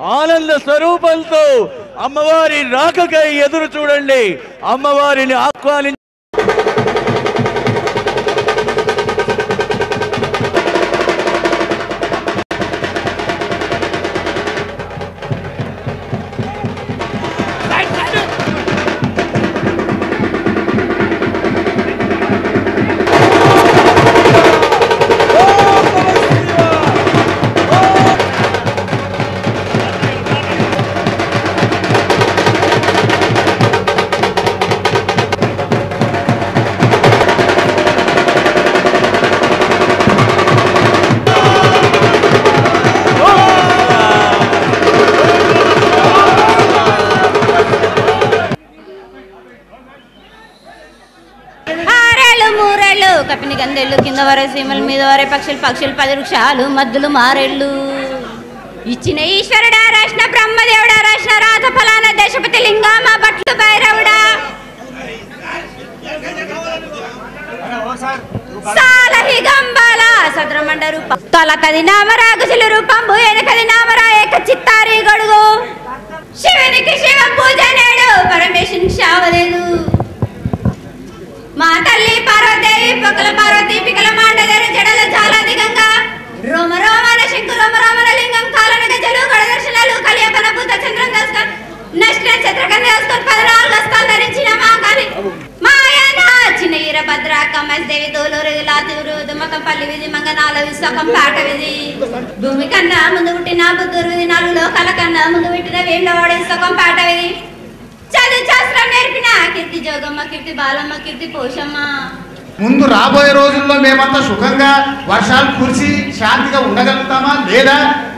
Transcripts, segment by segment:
ఆనంద స్వరూపంతో అమ్మవారి రాకకై ఎదురు చూడండి. అమ్మవారిని ఆహ్వానించి కపిని కింద వరే సీమల మీద వరే పక్షులు పక్షులు పది వృక్షాలు మద్దులు మారేళ్ళు. ఇచ్చిన ఈశ్వరుడా రాసిన బ్రహ్మదేవుడా రాసిన రాత ఫలాన దశపతి లింగామ బట్లు భైరవుడా. తల కది నామరా రూప. రూపం భూయన కది నామరా ఏక చిత్తారి గడుగు. దోలూరు లాతూరు పల్లి విధి మంగనాల విశ్వకం పాట విధి. భూమి కన్నా ముందు పుట్టిన బుద్ధురు విధి నాలుగు లోకాల కన్నా ముందు పుట్టిన వేళ్ళ వాడే పాట విధి. చదువు శాస్త్రం నేర్పిన కీర్తి జోగమ్మ కీర్తి బాలమ్మ కీర్తి పోషమ్మ. ముందు రాబోయే రోజుల్లో మేమంతా సుఖంగా వర్షాలు కురిసి శాంతిగా ఉండగలుగుతామా లేదా?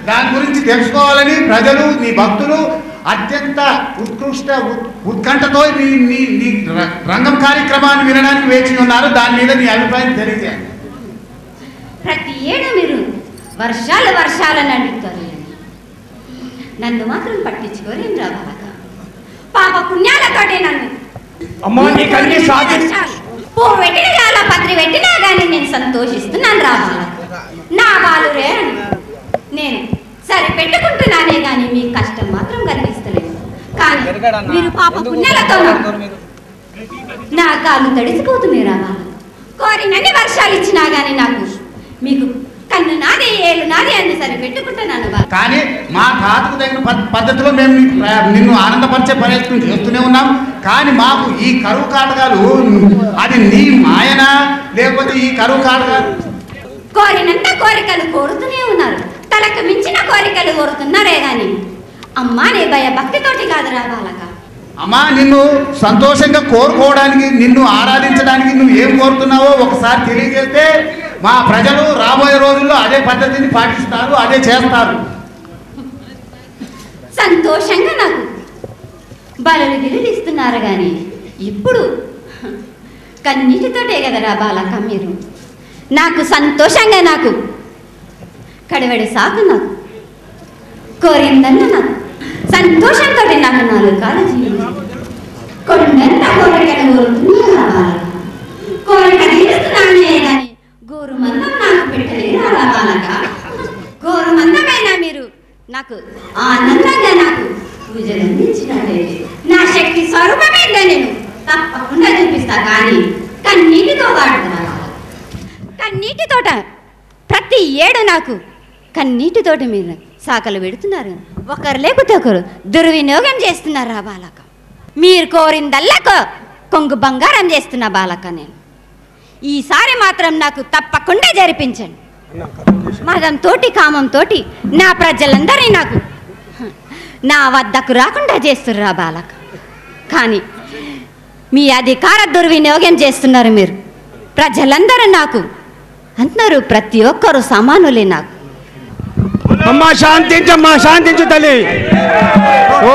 దాని గురించి తెలుసుకోవాలని ప్రజలు నీ భక్తులు అత్యంత ఉత్కృష్ట ఉత్- ఉత్కంఠతో నీ నీ నీ రంగం కార్యక్రమాన్ని వినడానికి వేచి ఉన్నారు. దాని మీద నీ అభిప్రాయం తెలియజేయండి. ప్రతి ఏడు మీరు వర్షాలు వర్షాలని అడుగుతారు నన్ను మాత్రం పట్టించుకోరేం రా పాప పుణ్యాలతోటే నన్ను. అమ్మా నీకు అన్ని సాధి వర్షాలు. పూ పెట్టిన పత్రి పెట్టినా కానీ నేను సంతోషిస్తున్నాను రా బాలక నా బాలురే నేను సరే పెట్టుకుంటున్నానే కానీ మీ కష్టం మాత్రం కనిపిస్తలేదు కానీ మీరు పాప పుణ్యాలతో నాకు నా కాళ్ళు తడిసిపోతున్నాయి రా బాల. కోరినన్ని వర్షాలు ఇచ్చినా గానీ నాకు మీకు కన్ను నాది ఏళ్ళు నాది అని సరి పెట్టుకుంటున్నాను కానీ మా తాతకు తగిన పద్- పద్ధతిలో మేము నిన్ను ఆనందపరిచే ప్రయత్నం చేస్తూనే ఉన్నాం. కానీ మాకు ఈ కరువు కాటకాలు అది నీ మాయనా? లేకపోతే ఈ కరువు కాటకాలు? కోరినంత కోరికలు కోరుతూనే ఉన్నారు. తలకు మించిన కోరికలు కోరుతున్నారే గాని అమ్మా నీ భయ భక్తితోటి కాదురా బాలక. అమ్మా నిన్ను సంతోషంగా కోరుకోవడానికి నిన్ను ఆరాధించడానికి నువ్వు ఏం కోరుతున్నావో ఒకసారి తెలియజేస్తే మా ప్రజలు రాబోయే రోజుల్లో అదే పద్ధతిని పాటిస్తారు అదే చేస్తారు. సంతోషంగా నాకు బలులు గిరులు ఇస్తున్నారు గాని ఇప్పుడు కన్నీటితోటే కదరా బాలక మీరు. నాకు సంతోషంగా నాకు కడివడి సాకు నాకు. కోరిందన్న నాకు. సంతోషంతో నాకు నాలుగు కాలు కొండంత కోరికను కోరుతున్నా కోరిక తీరుస్తున్నానే కానీ గోరు మందం నాకు పెట్టలేదు బాలక గోరు మందమైనా మీరు నాకు ఆనందంగా నాకు పూజలు అందించినట్లే నా శక్తి స్వరూపమేందో నేను. తప్పకుండా చూపిస్తా కానీ కన్నీటితో వాడుతున్నా కన్నీటితోట ప్రతి ఏడు నాకు కన్నీటితోటి మీరు సాకలు పెడుతున్నారు. ఒకరు లేకపోతే ఒకరు దుర్వినియోగం చేస్తున్నారు ఆ బాలక? మీరు కోరిందల్లా కొంగు బంగారం చేస్తున్న బాలక నేను. ఈసారి మాత్రం నాకు తప్పకుండా జరిపించండి. మదంతోటి కామంతోటి నా ప్రజలందరినీ నాకు నా వద్దకు రాకుండా చేస్తుర్రా బాలక. కానీ మీ అధికార దుర్వినియోగం చేస్తున్నారు మీరు. ప్రజలందరూ నాకు అంటున్నారు ప్రతి ఒక్కరు సమానులే నాకు. అమ్మా శాంతించమ్మా శాంతించు తల్లి ఓ